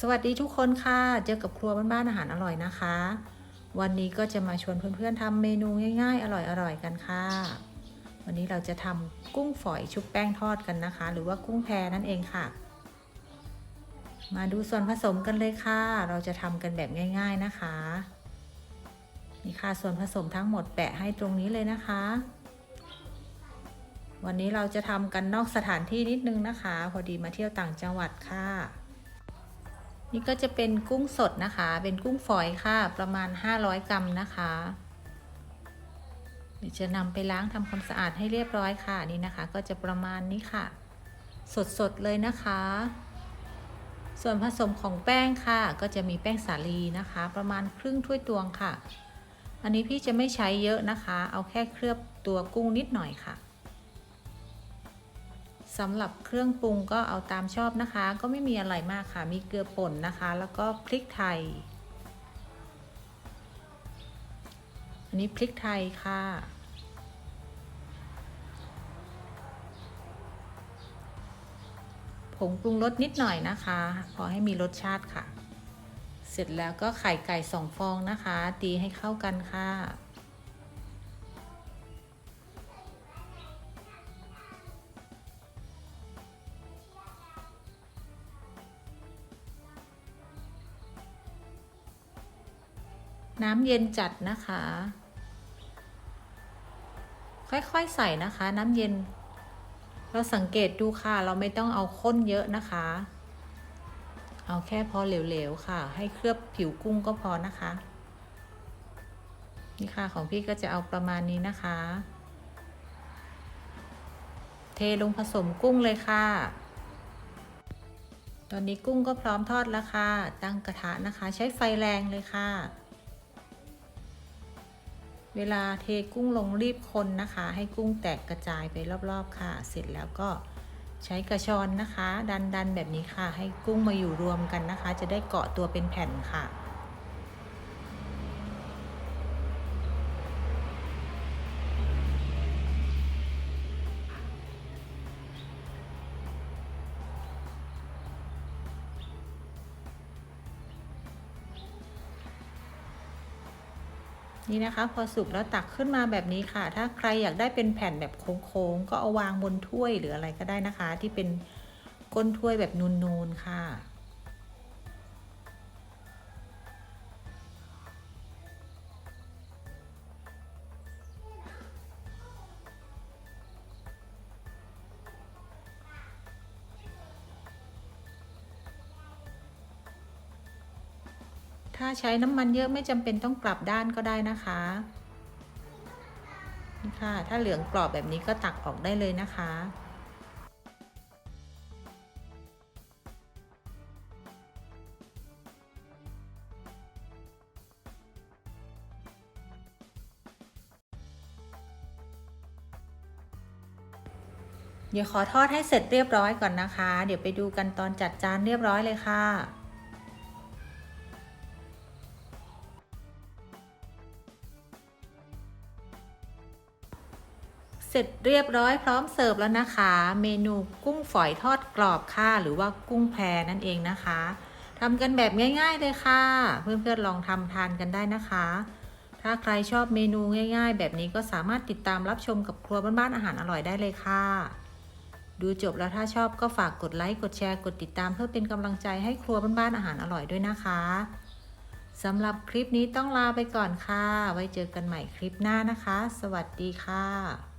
สวัสดีทุกคนค่ะ เจอกับครัวบ้านๆอาหารอร่อยนะคะ วันนี้ก็จะมาชวนเพื่อนๆทำเมนูง่ายๆ อร่อยๆกันค่ะ วันนี้เราจะทำกุ้งฝอยชุบแป้งทอดกันนะคะ หรือว่ากุ้งแพนั่นเองค่ะ มาดูส่วนผสมกันเลยค่ะ เราจะทำกันแบบง่าย ๆนะคะ นี่ค่ะส่วนผสมทั้งหมดแปะให้ตรงนี้เลยนะคะ วันนี้เราจะทำกันนอกสถานที่นิดนึงนะคะ พอดีมาเที่ยวต่างจังหวัดค่ะ นี่ก็จะเป็นกุ้งสดนะคะ เป็นกุ้งฝอยค่ะ ประมาณ 500 กรัมนะคะ เดี๋ยวจะนำไปล้างทำความสะอาดให้เรียบร้อยค่ะนี่นะคะ ก็จะประมาณนี้ค่ะ สดๆเลยนะคะ ส่วนผสมของแป้งค่ะ ก็จะมีแป้งสาลีนะคะ ประมาณครึ่งถ้วยตวงค่ะ อันนี้พี่จะไม่ใช้เยอะนะคะ เอาแค่เคลือบตัวกุ้งนิดหน่อยค่ะ สำหรับเครื่องปรุงก็เอาตามชอบนะคะ ก็ไม่มีอะไรมากค่ะ มีเกลือป่นนะคะ แล้วก็พริกไทย อันนี้พริกไทยค่ะ ผงปรุงรสนิดหน่อยนะคะ พอให้มีรสชาติค่ะ เสร็จแล้วก็ไข่ไก่สองฟองนะคะ ตีให้เข้ากันค่ะ น้ำเย็นจัดนะคะ ค่อยๆใส่นะคะ น้ำเย็น เราสังเกตดูค่ะ เราไม่ต้องเอาข้นเยอะนะคะ เอาแค่พอเหลวๆค่ะ ให้เคลือบผิวกุ้งก็พอนะคะ นี่ค่ะของพี่ก็จะเอาประมาณนี้นะคะ เทลงผสมกุ้งเลยค่ะตอนนี้กุ้งก็พร้อมทอดแล้วค่ะ ตั้งกระทะนะคะ ใช้ไฟแรงเลยค่ะ เวลาเทกุ้งลงรีบคนนะคะ ให้กุ้งแตกกระจายไปรอบๆค่ะ เสร็จแล้วก็ใช้กระชอนนะคะ ดันๆแบบนี้ค่ะ ให้กุ้งมาอยู่รวมกันนะคะ จะได้เกาะตัวเป็นแผ่นค่ะ นี่นะคะ พอสุกแล้วตักขึ้นมาแบบนี้ค่ะ ถ้าใครอยากได้เป็นแผ่นแบบโค้งๆก็เอาวางบนถ้วยหรืออะไรก็ได้นะคะ ที่เป็นก้นถ้วยแบบนูนๆค่ะ ถ้าใช้น้ำมันเยอะไม่จำเป็นต้องกลับด้านก็ได้นะคะนี่ค่ะ ถ้าเหลืองกรอบแบบนี้ก็ตักออกได้เลยนะคะเดี๋ยวขอทอดให้เสร็จเรียบร้อยก่อนนะคะ เดี๋ยวไปดูกันตอนจัดจานเรียบร้อยเลยค่ะ เสร็จเรียบร้อยพร้อมเสิร์ฟแล้วนะคะ เมนูกุ้งฝอยทอดกรอบค่ะ หรือว่ากุ้งแพนั่นเองนะคะทำกันแบบง่าย ๆเลยค่ะ เพื่อนๆลองทำทานกันได้นะคะ ถ้าใครชอบเมนูง่าย ๆ แบบนี้ก็สามารถติดตามรับชมกับครัวบ้านๆอาหารอร่อยได้เลยค่ะ ดูจบแล้วถ้าชอบก็ฝากกดไลค์กดแชร์กดติดตาม เพื่อเป็นกำลังใจให้ครัวบ้านๆอาหารอร่อยด้วยนะคะสำหรับคลิปนี้ต้องลาไปก่อนค่ะ ไว้เจอกันใหม่คลิปหน้านะคะ สวัสดีค่ะ